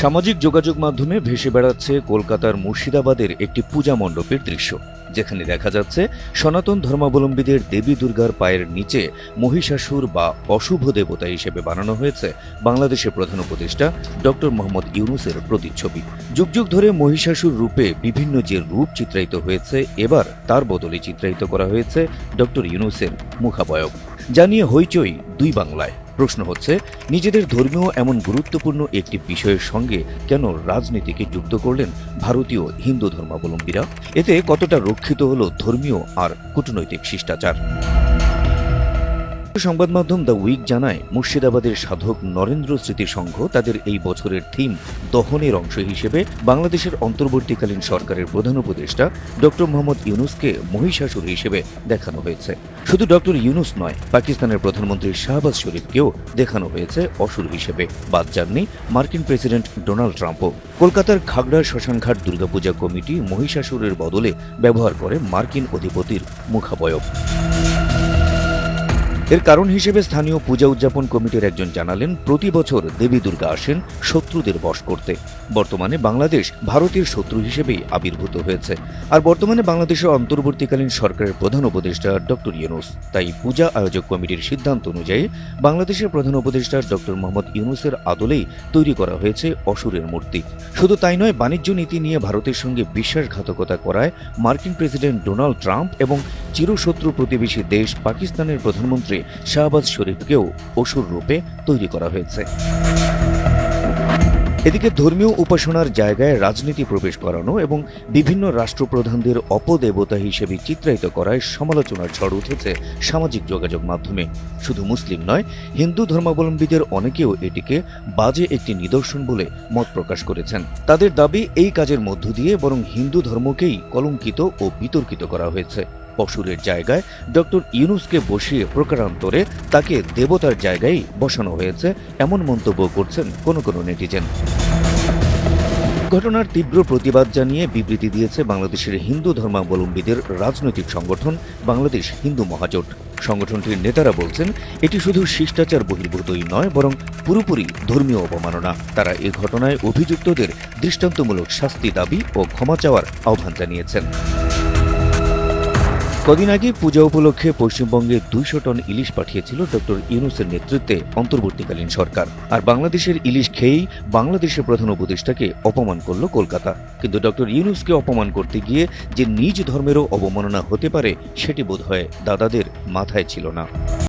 সামাজিক যোগাযোগ মাধ্যমে ভেসে বেড়াচ্ছে কলকাতার মুর্শিদাবাদের একটি পূজা মণ্ডপের দৃশ্য। যেখানে দেখা যাচ্ছে সনাতন ধর্মাবলম্বীদের দেবী দুর্গার পায়ের নিচে মহিষাসুর বা অশুভ দেবতা হিসেবে বানানো হয়েছে বাংলাদেশের প্রধান উপদেষ্টা ডক্টর মোহাম্মদ ইউনুসের প্রতিচ্ছবি। যুগ যুগ ধরে মহিষাসুর রূপে বিভিন্ন যে রূপ চিত্রায়িত হয়েছে, এবার তার বদলে চিত্রায়িত করা হয়েছে ডক্টর ইউনুসের মুখাবয়ব। জানিয়ে হইচই দুই বাংলায়। প্রশ্ন হচ্ছে, নিজেদের ধর্মীয় এমন গুরুত্বপূর্ণ একটি বিষয়ের সঙ্গে কেন রাজনীতিকে যুক্ত করলেন ভারতীয় হিন্দু ধর্মাবলম্বীরা? এতে কতটা রক্ষিত হল ধর্মীয় আর কূটনৈতিক শিষ্টাচার? সংবাদ মাধ্যম দ্য উইক জানায়, মুর্শিদাবাদের সাধক নরেন্দ্র স্মৃতি সংঘ তাদের এই বছরের থিম দহনের অংশ হিসেবে বাংলাদেশের অন্তর্বর্তীকালীন সরকারের প্রধান উপদেষ্টা ডক্টর মোহাম্মদ ইউনুসকে মহিষাসুর হিসেবে দেখানো হয়েছে। শুধু ডক্টর ইউনুস নয়, পাকিস্তানের প্রধানমন্ত্রী শাহবাজ শরীফকেও দেখানো হয়েছে অসুর হিসেবে। বাদ যাননি মার্কিন প্রেসিডেন্ট ডোনাল্ড ট্রাম্পও। কলকাতার খাগড়া শ্মশানঘাট দুর্গাপূজা কমিটি মহিষাসুরের বদলে ব্যবহার করে মার্কিন অধিপতির মুখাবয়ব। এর কারণ হিসেবে স্থানীয় পূজা উদযাপন কমিটির একজন জানালেন, প্রতি বছর দেবী দুর্গা আসেন শত্রুদের বশ করতে। বর্তমানে বাংলাদেশ ভারতের শত্রু হিসেবেই আবির্ভূত হয়েছে। আর বর্তমানে বাংলাদেশের অন্তর্বর্তীকালীন সরকারের প্রধান উপদেষ্টা ডক্টর ইউনুস। তাই পূজা আয়োজক কমিটির সিদ্ধান্ত অনুযায়ী বাংলাদেশের প্রধান উপদেষ্টা ডক্টর মোহাম্মদ ইউনুসের আদলেই তৈরি করা হয়েছে অসুরের মূর্তি। শুধু তাই নয়, বাণিজ্য নীতি নিয়ে ভারতের সঙ্গে বিশ্বাসঘাতকতা করায় মার্কিন প্রেসিডেন্ট ডোনাল্ড ট্রাম্প এবং চিরশত্রু প্রতিবেশী দেশ পাকিস্তানের প্রধানমন্ত্রী শাহবাজ শরীফকেও অসুর রূপে তৈরি করা হয়েছে। এদিকে ধর্মীয় উপাসনার জায়গায় রাজনীতি প্রবেশ করানো এবং বিভিন্ন রাষ্ট্রপ্রধানদের অপদেবতা হিসেবে চিত্রায়িত করায় সমালোচনার ঝড় উঠেছে সামাজিক যোগাযোগ মাধ্যমে। শুধু মুসলিম নয়, হিন্দু ধর্মাবলম্বীদের অনেকেও এটিকে বাজে একটি নিদর্শন বলে মত প্রকাশ করেছেন। তাদের দাবি, এই কাজের মধ্য দিয়ে বরং হিন্দু ধর্মকেই কলঙ্কিত ও বিতর্কিত করা হয়েছে। অসুরের জায়গায় ডক্টর ইউনুসকে বসিয়ে প্রকারান্তরে তাকে দেবতার জায়গায় বসানো হয়েছে, এমন মন্তব্য করছেন কোনো কোনো নেটিজেন। ঘটনার তীব্র প্রতিবাদ জানিয়ে বিবৃতি দিয়েছে বাংলাদেশের হিন্দু ধর্মাবলম্বীদের রাজনৈতিক সংগঠন বাংলাদেশ হিন্দু মহাজোট। সংগঠনটির নেতারা বলছেন, এটি শুধু শিষ্টাচার বহির্ভূতই নয়, বরং পুরোপুরি ধর্মীয় অবমাননা। তারা এ ঘটনায় অভিযুক্তদের দৃষ্টান্তমূলক শাস্তি দাবি ও ক্ষমা চাওয়ার আহ্বান জানিয়েছেন। কদিন আগে পূজা উপলক্ষে পশ্চিমবঙ্গে দুইশো টন ইলিশ পাঠিয়েছিল ডক্টর ইউনুসের নেতৃত্বে অন্তর্বর্তীকালীন সরকার। আর বাংলাদেশের ইলিশ খেয়েই বাংলাদেশের প্রধান উপদেষ্টাকে অপমান করল কলকাতা। কিন্তু ডক্টর ইউনুসকে অপমান করতে গিয়ে যে নিজ ধর্মেরও অবমাননা হতে পারে, সেটি বোধহয় দাদাদের মাথায় ছিল না।